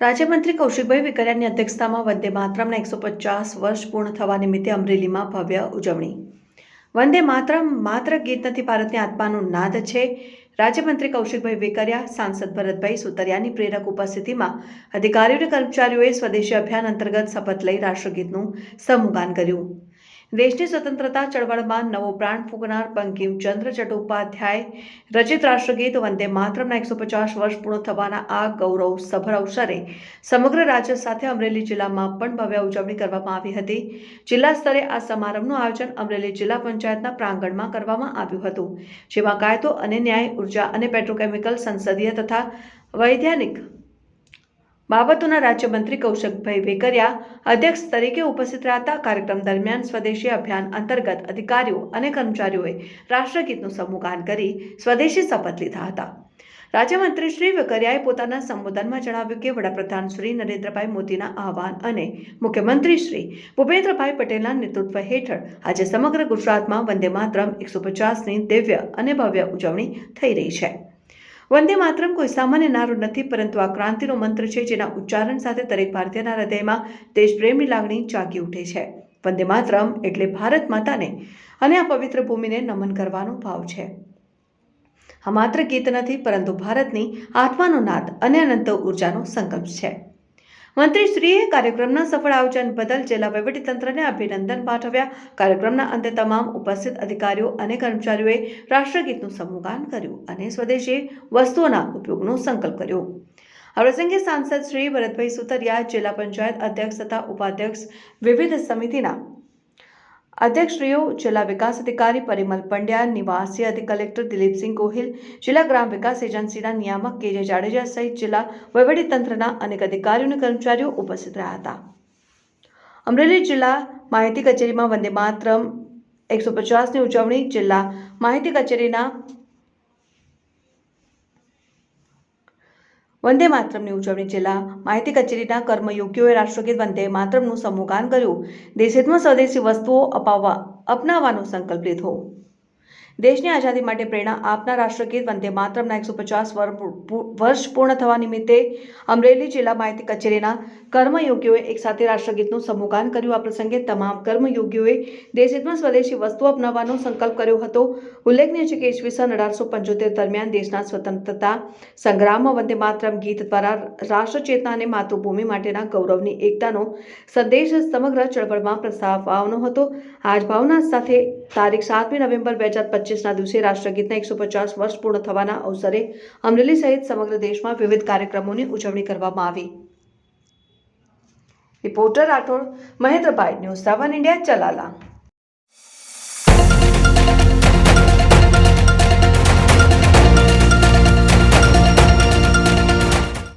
રાજ્યમંત્રી કૌશિકભાઈ વિકરિયાની અધ્યક્ષતામાં વંદે માતરમના એકસો પચાસ વર્ષ પૂર્ણ થવા નિમિત્તે અમરેલીમાં ભવ્ય ઉજવણી. વંદે માતરમ માત્ર ગીત નથી, ભારતની આત્માનું નાદ છે. રાજ્યમંત્રી કૌશિકભાઈ વેકરિયા, સાંસદ ભરતભાઈ સુતરિયાની પ્રેરક ઉપસ્થિતિમાં અધિકારીઓ અને કર્મચારીઓએ સ્વદેશી અભિયાન અંતર્ગત શપથ લઈ રાષ્ટ્રગીતનું સમૂહગાન કર્યું. દેશની સ્વતંત્રતા ચળવળમાં નવો પ્રાણ ફૂંકનાર બંકિમચંદ્ર ચટ્ટોપાધ્યાય રચિત રાષ્ટ્રગીત વંદે માતરમના એકસો પચાસ વર્ષ પૂર્ણ થવાના આ ગૌરવ સભર અવસરે સમગ્ર રાજ્ય સાથે અમરેલી જિલ્લામાં પણ ભવ્ય ઉજવણી કરવામાં આવી હતી. જિલ્લા સ્તરે આ સમારંભનું આયોજન અમરેલી જિલ્લા પંચાયતના પ્રાંગણમાં કરવામાં આવ્યું હતું, જેમાં કાયદો અને ન્યાય, ઊર્જા અને પેટ્રોકેમિકલ સંસદીય તથા વૈધાનિક બાબતોના રાજ્યમંત્રી કૌશિકભાઈ વેકરિયા અધ્યક્ષ તરીકે ઉપસ્થિત રહ્યા હતા કાર્યક્રમ દરમિયાન સ્વદેશી અભિયાન અંતર્ગત અધિકારીઓ અને કર્મચારીઓએ રાષ્ટ્રગીતનું સમૂહગાન કરી સ્વદેશી શપથ લીધા હતા. રાજ્યમંત્રી શ્રી વેકરિયાએ પોતાના સંબોધનમાં જણાવ્યું કે વડાપ્રધાન શ્રી નરેન્દ્રભાઈ મોદીના આહવાન અને મુખ્યમંત્રી શ્રી ભૂપેન્દ્રભાઈ પટેલના નેતૃત્વ હેઠળ આજે સમગ્ર ગુજરાતમાં વંદે માતરમ એકસો પચાસની દિવ્ય અને ભવ્ય ઉજવણી થઈ રહી છે. વંદે માતરમ કોઈ સામાન્ય નારો નથી, પરંતુ આ ક્રાંતિનો મંત્ર છે જેના ઉચ્ચારણ સાથે દરેક ભારતીયના હૃદયમાં દેશપ્રેમની લાગણી જાગી ઉઠે છે. વંદે માતરમ એટલે ભારત માતાને અને આ પવિત્ર ભૂમિને નમન કરવાનો ભાવ છે. આ માત્ર ગીત નથી, પરંતુ ભારતની આત્માનો નાદ અને અનંત ઉર્જાનો સંકલ્પ છે. મંત્રીશ્રીએ કાર્યક્રમના સફળ આયોજન બદલ જિલ્લા વહીવટીતંત્રને અભિનંદન પાઠવ્યા. કાર્યક્રમના અંતે તમામ ઉપસ્થિત અધિકારીઓ અને કર્મચારીઓએ રાષ્ટ્રગીતનું સમૂહગાન કર્યું અને સ્વદેશી વસ્તુઓના ઉપયોગનો સંકલ્પ કર્યો. આ પ્રસંગે સાંસદ શ્રી ભરતભાઈ સુતરિયા, જિલ્લા પંચાયત અધ્યક્ષ તથા ઉપાધ્યક્ષ વિવિધ સમિતિના અધ્યક્ષશ્રીઓ, જિલ્લા વિકાસ અધિકારી પરિમલ પંડ્યા, નિવાસી અધિક કલેક્ટર દિલીપસિંહ ગોહિલ, જિલ્લા ગ્રામ વિકાસ એજન્સીના નિયામક કે જાડેજા સહિત જિલ્લા વહીવટીતંત્રના અનેક અધિકારીઓ અને કર્મચારીઓ ઉપસ્થિત રહ્યા હતા. અમરેલી જિલ્લા માહિતી કચેરીમાં વંદે માતરમ એકસો પચાસની ઉજવણી જિલ્લા માહિતી કચેરીના વંદે માતરમની ઉજવણી જિલ્લા માહિતી કચેરીના કર્મયોગીઓએ રાષ્ટ્રગીત વંદે માતરમનું સમૂહગાન કર્યું. દેશહિતમાં સ્વદેશી વસ્તુઓ અપાવવા અપનાવવાનો સંકલ્પ લીધો. દેશની આઝાદી માટે પ્રેરણા આપનાર રાષ્ટ્રગીત વંદે માતરમના એકસો પચાસ વર્ષ પૂર્ણ થવા નિમિત્તે અમરેલી જિલ્લા માહિતી કચેરીના કર્મયોગીઓએ એકસાથે રાષ્ટ્રગીતનું સમૂહગાન કર્યું. આ પ્રસંગે તમામ કર્મયોગીઓએ દેશહિતમાં સ્વદેશી વસ્તુઓ અપનાવવાનો સંકલ્પ કર્યો હતો. ઉલ્લેખનીય છે કે ઈસવીસન અઢારસો પંચોતેર દરમિયાન દેશના સ્વતંત્રતા સંગ્રામમાં વંદે માતરમ ગીત દ્વારા રાષ્ટ્રચેતના અને માતૃભૂમિ માટેના ગૌરવની એકતાનો સંદેશ સમગ્ર ચળવળમાં પ્રસ્તાવવાનો હતો. આ જ ભાવના સાથે તારીખ સાતમી નવેમ્બર બે હજાર પચીસના દિવસે રાષ્ટ્રગીતના એકસો પચાસ વર્ષ પૂર્ણ થવાના અવસરે અમરેલી સહિત સમગ્ર દેશમાં વિવિધ કાર્યક્રમોની ઉજવણી કરવામાં આવી. Reporter Rathod Mahendrabhai news seven India, Chalala.